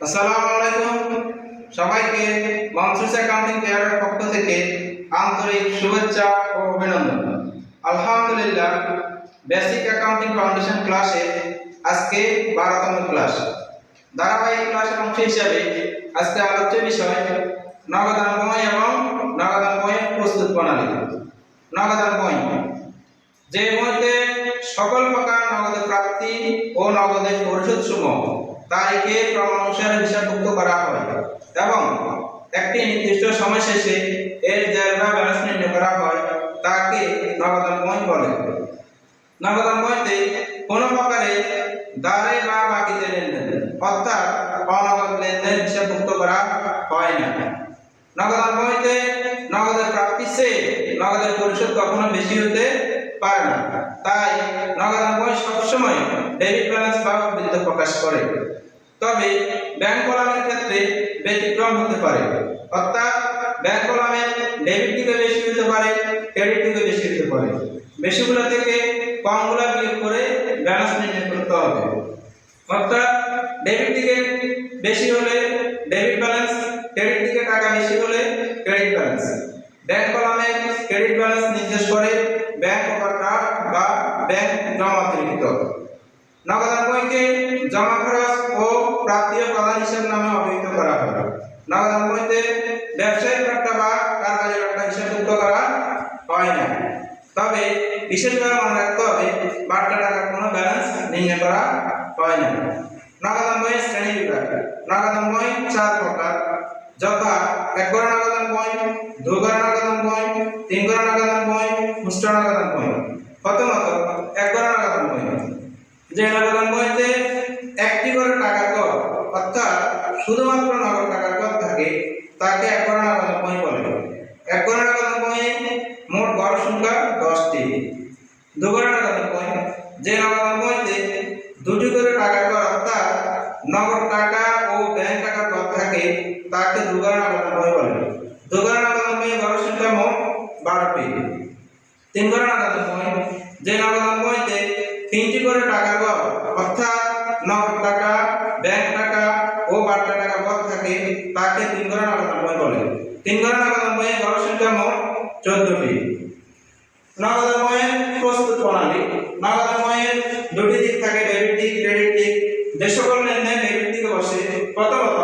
আসসালামু আলাইকুম। সবাইকে মনসুস অ্যাকাউন্টিং কেয়ারের পক্ষ থেকে আন্তরিক শুভেচ্ছা ও অভিনন্দন। আলহামদুলিল্লাহ, বেসিক অ্যাকাউন্টিং ফাউন্ডেশন ক্লাসে আজকে বারোতম ক্লাস। ধারাবাহিক ক্লাসের অংশ হিসাবে আজকে আলোচ্য বিষয় নগদানময় এবং নগদানময় প্রস্তুত প্রণালী। নগদানময় যে মধ্যে সকল প্রকার নগদের প্রাপ্তি ও নগদের পরিশোধ সমূহ তারিখে ক্রমানুসারে হিসাবভুক্ত করা হয়। এবং একটি নির্দিষ্ট সময় শেষে এর জায়গা ব্যালেন্স নির্ণয় করা হয়, তাকে নগদানময় বলে। নগদানময়তে কোনো প্রকারে দাঁড়ে বা বাকিতে লেনদেন, অর্থাৎ অনগদ লেনদেন হিসাবভুক্ত করা হয় না। নগদানময়তে নগদের প্রাপ্তি সে নগদের পরিশোধ কখনো বেশি হতে পারে না। তাই নগদানময় সবসময় ডেবিট ব্যালেন্স বা বৃদ্ধ প্রকাশ করে। তবে ব্যাংক কলামের ক্ষেত্রে ব্যতিক্রম হতে পারে। অর্থাৎ ব্যাংক কলামে ডেবিট দিকে বেশি হতে পারে ক্রেডিট দিকে বেশি হতে পারে। বেশিগুলো থেকে কমগুলো বিয়োগ করে ব্যালেন্স নির্ণয় করতে হবে। অর্থাৎ ডেবিট দিকে বেশি হলে ডেবিট ব্যালেন্স ক্রেডিট দিকে টাকা বেশি হলে ক্রেডিট ব্যালেন্স ব্যাংক কলামে ক্রেডিট ব্যালেন্স নির্দেশ করে, ব্যাংক ব্যাংক জমা অতিরিক্ত নগদান বইকে জমা খরচ ও প্রাপ্তিয় প্রধান হিসাব নামে অভিহিত করা হয় নগদান বইতে ব্যবসায়িক টাকা বা কারবারি টাকা হিসাবভুক্ত করা হয় না। তবে বিশেষভাবে মনে রাখতে হবে বাট্টা টাকার কোনো ব্যালেন্স নির্ণয় করা হয় না। নগদান বই শ্রেণি বিভাগ। নগদান বই চার প্রকার যথা এক গড়া নগদান বই দু গড়া নগদান বই তিন গড়া নগদান বই খুচরা নগদান বই প্রথমত এক গড়া নগদান বই যে নগদান বইতে একটি করে টাকার কর অর্থাৎ শুধুমাত্র নগদ টাকার কর থাকে, তাকে এক নগদান বই বলে। এক নগদান বইয়ে মোট গড় সংখ্যা, দশটি। দু নগদান বই। যে নগদান বইতে দুটি করে টাকার কর অর্থাৎ নগদ টাকা ও ব্যাংক টাকার কর থাকে, তাকে নগদান বই বলে। দুগার নগদান বই গড় সংখ্যা মোট বারোটি। তিন নগদান বই। যে নগদান বইতে তিনটি করে টাকার গড় অর্থাৎ নগদ টাকা ব্যাংক টাকা ও বাট্টা টাকা পদ থাকে তাকে তিন গড়া নগদান বই বলে তিন গড়া নগদান বইয়ে গড় সংখ্যা মোট চোদ্দটি। নগদাময়ের প্রস্তুত প্রণালী। নগদাময়ের দুটি দিক থাকে, ডেবিট দিক, ক্রেডিট দিক। যে সকল লেনদেন, ডেবিট দিকে বসে প্রথমত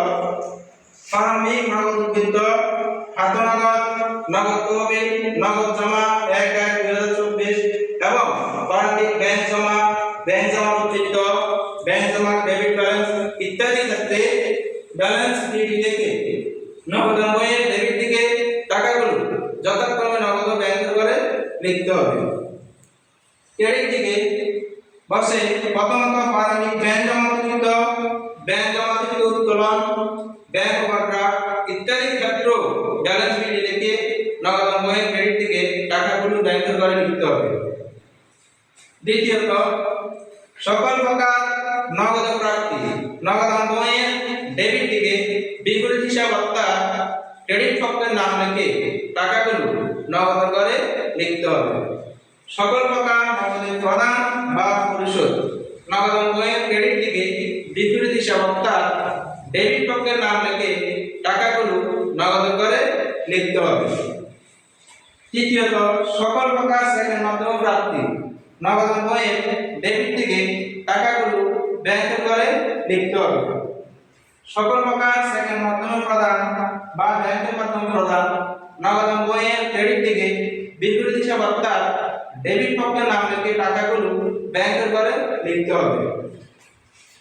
প্রারম্ভিক নগদ উদ্বৃত্ত হাত নগদ তহবিল, নগদ জমা, এক এক, দুই হাজার চব্বিশ এবং প্রারম্ভিক ব্যাংক জমা ব্যাংক জমা ব্যাংক জমা, ডেবিট ব্যালেন্স ইত্যাদি ক্ষেত্রে ব্যালেন্স ডিটি থেকে নগদাময়ের ডেবিট দিকে টাকাগুলো যথাক্রমে নগদ ব্যাংক করে লিখতে হবে। ক্রেডিট দিকে বসে প্রথমত প্রাথমিক ব্যাংক জমা উদ্বৃত্ত ব্যাংক জমা থেকে উত্তোলন ব্যাংক ওভারড্রাফট ইত্যাদি ক্ষেত্র ব্যালেন্স শিট লিখে নগদ বইয়ের ক্রেডিট দিকে টাকাগুলো ব্যাংক করে লিখতে হবে। দ্বিতীয়ত, সকল প্রকার নগদ প্রাপ্তি, নগদ বইয়ের ডেবিট বিপরীত হিসাব অর্থাৎ ক্রেডিট পক্ষের নাম লিখে টাকাগুলো নগদ করে লিখতে হবে। সকল প্রকার নগদের প্রদান বা পরিশোধ নগদ বইয়ের ক্রেডিট দিকে বিপরীত হিসাব অর্থাৎ ডেবিট পক্ষের নাম লিখে টাকাগুলো নগদ করে লিখতে হবে। তৃতীয়ত, সকল প্রকার সেকেন্ড মাধ্যমে প্রাপ্তি নগদ বইয়ের ডেবিট থেকে টাকাগুলো ব্যাংকে করে লিখতে হবে। সকল প্রকার সেকেন্ড মাধ্যমে প্রদান বা ব্যাংকের মাধ্যমে প্রদান। নগদ বইয়ের ক্রেডিট দিকে বিপরীত হিসাব অর্থাৎ ডেবিট পক্ষের নাম লিখে টাকাগুলো ব্যাংকের করে লিখতে হবে।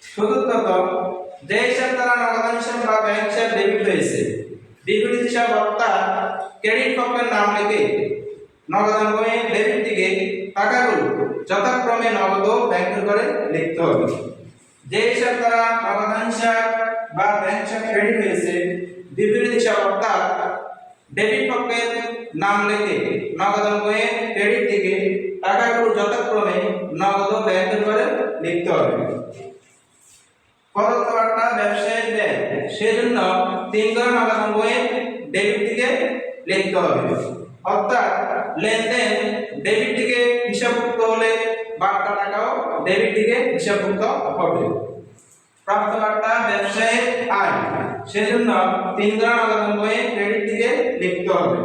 চতুর্থত, যে হিসাব দ্বারা নগদান হিসাব বা ব্যাংক হিসাব ডেবিট হয়েছে বিপরীত হিসাব অর্থাৎ ক্রেডিট পক্ষের নাম লিখে নগদ বইয়ের ডেবিট দিকে টাকাগুলো যথাক্রমে নগদ ব্যাংকের করে লিখতে হবে। যে হিসাব দ্বারা নগদান হিসাব বা ব্যাংক ক্রেডিট হয়েছে বিপরীত হিসাব অর্থাৎ ডেবিট পক্ষের নাম লিখে নগদান বইয়ের ক্রেডিট দিকে টাকাগুলো যথাক্রমে নগদ ব্যাংকের করে লিখতে হবে। প্রদত্ত একটা ব্যবসায়িক ব্যয় সেজন্য তিন ধরনের নগদ বইয়ের ডেবিট দিকে লিখতে হবে। অর্থাৎ লেনদেন ডেবিট দিকে হিসাবভুক্ত হলে বার্তা টাকাও ডেবিট দিকে হিসাবভুক্ত হবে। প্রাপ্ত বার্তা ব্যবসায়িক আয়। সেজন্য তিন দ্বারা নগদান বইয়ে ক্রেডিট লিখতে হবে।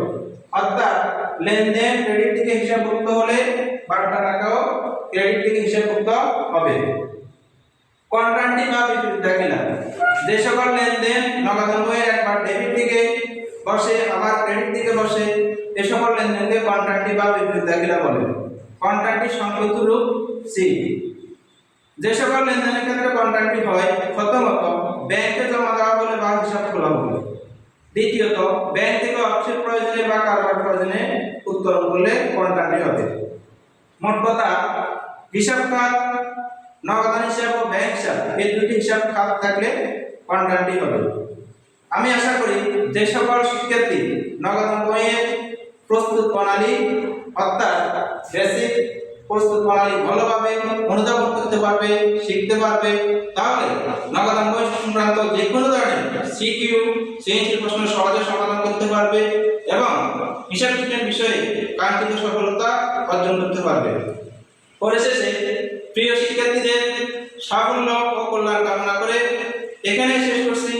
অর্থাৎ লেনদেন ক্রেডিট দিকে হিসাবভুক্ত হলে বারোটা টাকাও ক্রেডিট দিকে হিসাবভুক্ত হবে। কন্ট্রান্টি বা বিপরীত দাখিলা যে সকল লেনদেন নগদান একবার ডেবিট দিকে বসে, আবার ক্রেডিট দিকে বসে, এ সকল লেনদেনকে কন্ট্রান্টি বা বিপরীত দাখিলা বলে। কন্ট্রান্টি সংযুক্ত রূপ সি যে সকল লেনদেনের ক্ষেত্রে কন্ট্রাক্টটি হয়, প্রথমত ব্যাংকে জমা দেওয়া বলে বা হিসাব খোলা বলে দ্বিতীয়ত, ব্যাংক থেকে অফিসের প্রয়োজনে বা কারবার প্রয়োজনে উত্তোলন করলে কন্ট্রাক্টটি হবে। মোট কথা, হিসাব খাত নগদান হিসাব ও ব্যাংক হিসাব, এই দুটি হিসাব খাত থাকলে কন্ট্রাক্টটি হবে। আমি আশা করি যে সকল শিক্ষার্থী নগদান বইয়ের প্রস্তুত প্রণালী, অর্থাৎ বেসিক প্রস্তুত প্রণালী ভালোভাবে অনুধাবন করতে পারবে, শিখতে পারবে। তাহলে নগদান বই সংক্রান্ত যে কোনো ধরনের সিকিউ সিএনসি প্রশ্ন সহজে সমাধান করতে পারবে এবং হিসাব বিজ্ঞান বিষয়ে কাঙ্ক্ষিত সফলতা অর্জন করতে পারবে। পরিশেষে প্রিয় শিক্ষার্থীদের সাফল্য ও কল্যাণ কামনা করে এখানে শেষ করছি।